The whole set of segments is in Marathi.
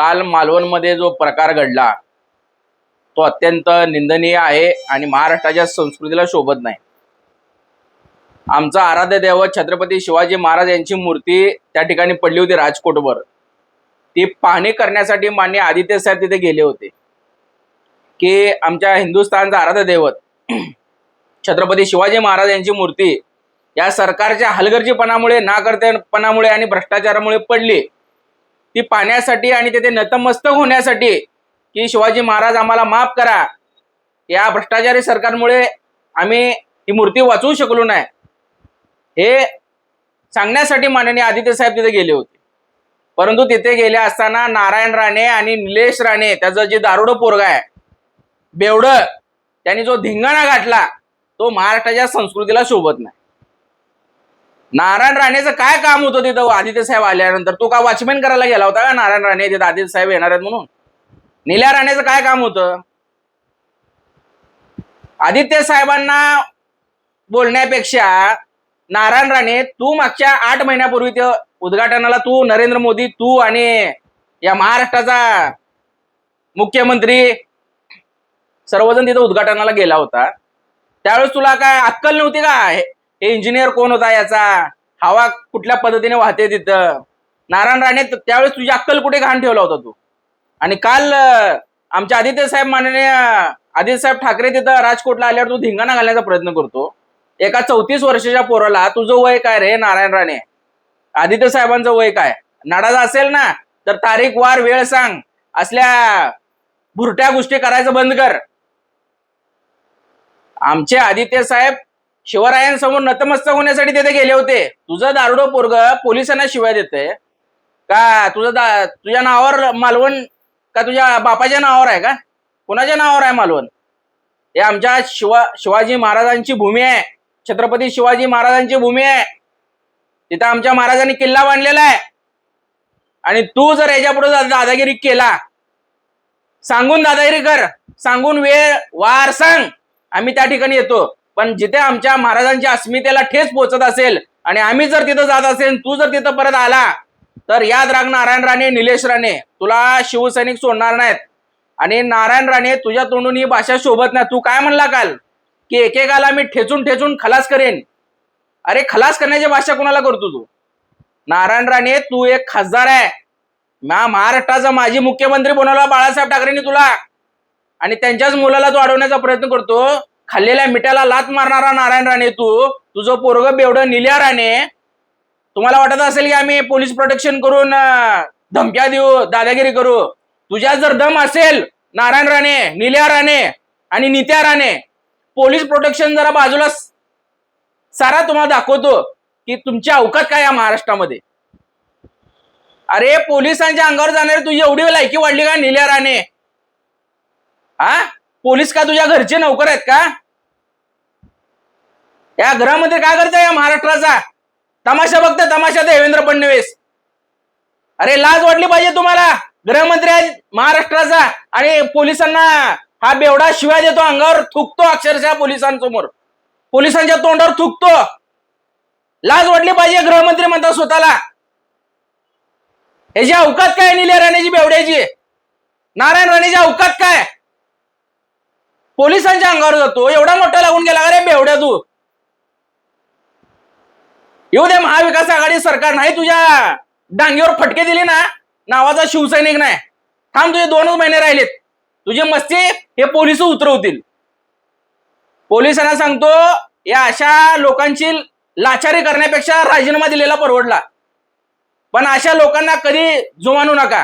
काल मालवणमध्ये जो प्रकार घडला तो अत्यंत निंदनीय आहे आणि महाराष्ट्राच्या संस्कृतीला शोभत नाही. आमचा आराध्य दैवत छत्रपती शिवाजी महाराज यांची मूर्ती त्या ठिकाणी पडली होती राजकोटवर. ती पाहणी करण्यासाठी मान्य आदित्य साहेब तिथे गेले होते. की आमच्या हिंदुस्थानचा आराध्य दैवत छत्रपती शिवाजी महाराज यांची मूर्ती या सरकारच्या हलगर्जीपणामुळे नाकर्तेपणामुळे आणि भ्रष्टाचारामुळे पडली. ती पाहण्यासाठी आणि तिथे नतमस्तक होण्यासाठी की शिवाजी महाराज आम्हाला माफ करा. या भ्रष्टाचारी सरकारमुळे आम्ही ही मूर्ती वाचवू शकलो नाही. हे सांगण्यासाठी माननीय आदित्य साहेब तिथे गेले होते. परंतु तिथे गेले असताना नारायण राणे आणि निलेश राणे त्याचं जे दारुड पोरगा आहे बेवडं त्यांनी जो धिंगाणा गाठला तो महाराष्ट्राच्या संस्कृतीला शोभत नाही. नारायण राणेचं काय काम होतं तिथं? आदित्य साहेब आल्यानंतर. तू का वॉचमॅन करायला गेला होता का? नारायण राणे तिथं आदित्य साहेब येणार आहेत म्हणून. निल्या राणेचं काय काम होतं? आदित्य साहेबांना बोलण्यापेक्षा नारायण राणे तू मागच्या आठ महिन्यापूर्वी ते उद्घाटनाला तू नरेंद्र मोदी तू आणि या महाराष्ट्राचा मुख्यमंत्री सर्वजण तिथं उद्घाटनाला गेला होता. त्यावेळेस तुला काय अक्कल नव्हती का? हे इंजिनियर कोण होता याचा? हवा कुठल्या पद्धतीने वाहते तिथं? नारायण राणे त्यावेळेस तुझी अक्कल कुठे घाण ठेवला होता तू? आणि काल आमच्या आदित्य साहेब माननीय आदित्य साहेब ठाकरे तिथं राजकोटला आल्यावर तू धिंगाणा घालण्याचा प्रयत्न करतो. एका चौतीस वर्षाच्या पोराला तुझं वय काय रे नारायण राणे? आदित्य साहेबांचं वय काय? नाडाचा असेल ना? तर तारीख वार वेळ सांग. असल्या भुरट्या गोष्टी करायचं बंद कर. आमचे आदित्य साहेब शिवरायांसमोर नतमस्तक होण्यासाठी तिथे गेले होते. तुझं दारुडो पोरग पोलिसांना शिवाय देते का तुझं दा तुझ्या नावावर मालवण का तुझ्या बापाच्या नावावर आहे का? कोणाच्या नावावर आहे मालवण? हे आमच्या शिवा शिवाजी महाराजांची भूमी आहे. छत्रपती शिवाजी महाराजांची भूमी आहे. तिथं आमच्या महाराजांनी किल्ला बांधलेला आहे. आणि तू जर याच्यापुढे दादागिरी केला सांगून दादागिरी कर. सांगून वेळ वार सांग. आम्ही त्या ठिकाणी येतो. पण जिथे आमच्या महाराजांच्या अस्मितेला ठेच पोचत असेल आणि आम्ही जर तिथं जात असेल तू जर तिथं परत आला तर याद राग नारायण राणे निलेश राणे तुला शिवसैनिक सोडणार नाहीत. आणि नारायण राणे तुझ्या तोंडून ही भाषा शोभत नाही. तू काय म्हणला काल? की एकेकाला मी ठेचून ठेचून खलास करेन. अरे खलास करण्याची भाषा कोणाला करतो तू? नारायण राणे तू एक खासदार आहे. मा महाराष्ट्राचा माजी मुख्यमंत्री बनवला बाळासाहेब ठाकरेंनी तुला. आणि त्यांच्याच मुलाला तू अडवण्याचा प्रयत्न करतो. खाल्लेल्या मिठाला लात मारणारा नारायण राणे तू. तुझं पोरग बेवडं निल्या राणे. तुम्हाला वाटत असेल की आम्ही पोलीस प्रोटेक्शन करून धमक्या देऊ दादागिरी करू? तुझ्या जर दम असेल नारायण राणे निल्या राणे आणि नित्या राणे पोलीस प्रोटेक्शन जरा बाजूला सारा तुम्हाला दाखवतो की तुमची अवकात काय या महाराष्ट्रामध्ये. अरे पोलिसांच्या अंगावर जाणारी तुझी एवढी लायकी वाढली का निल्या राणे? हा पोलीस का तुझ्या घरचे नोकर आहेत का? या घरामध्ये काय करतोय? या महाराष्ट्राचा. तमाशा बघता तमाशा देवेंद्र फडणवीस. अरे लाज वाटली पाहिजे तुम्हाला. गृहमंत्री आहे महाराष्ट्राचा आणि पोलिसांना हा बेवडा शिवाय देतो अंगावर थुकतो अक्षरशः पोलिसांसमोर. पोलिसांच्या तोंडावर थुकतो. लाज वाटली पाहिजे गृहमंत्री म्हणतात स्वतःला. ह्याची अवकात काय निल्या राणेची बेवड्याची? नारायण राणेची अवकात काय? पोलिसांच्या अंगावर जातो. एवढा मोठा लागून गेला अरे बेवड्या तू? येऊ दे महाविकास आघाडी सरकार नाही तुझ्या. डांगेवर फटके दिले ना नावाचा शिवसैनिक नाही. थांब तुझे दोनच महिने राहिलेत. तुझे मस्ती हे पोलीस उतरवतील. पोलिसांना सांगतो या अशा लोकांची लाचारी करण्यापेक्षा राजीनामा दिलेला परवडला. पण अशा लोकांना कधी जुमानू नका.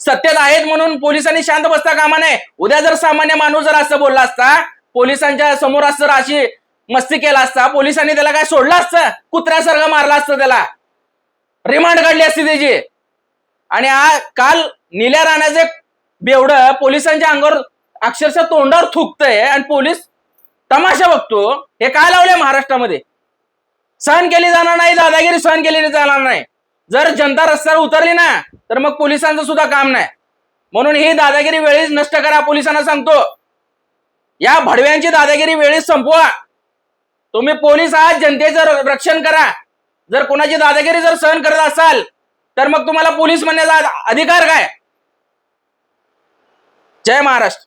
सत्तेत आहेत म्हणून पोलिसांनी शांत बसता कामा नये. उद्या जर सामान्य माणूस जर असं बोलला असता पोलिसांच्या समोर असं जर अशी मस्ती केला असता पोलिसांनी त्याला काय सोडलं असतं? कुत्र्यासारखं मारलं असतं त्याला. रिमांड काढली असती त्याची. आणि आ काल निल्या राण्याचे बेवड पोलिसांच्या अंगावर अक्षरशः तोंडावर थुकतंय आणि पोलीस तमाशा बघतो. हे काय लावलंय महाराष्ट्रामध्ये? सहन केली जाणार नाही दादागिरी सहन केली जाणार नाही. जर जनता रस्त्यावर उतरली ना तर मग पोलिसांचं सुद्धा काम नाही. म्हणून ही दादागिरी वेळीच नष्ट करा पोलिसांना सांगतो. या भडव्यांची दादागिरी वेळीच संपवा. तुम्ही पोलीस आहात जनतेचं रक्षण करा. जर कोणाची दादागिरी जर सहन करत असाल तर मग तुम्हाला पोलीस म्हणण्याचा अधिकार काय? जय महाराष्ट्र.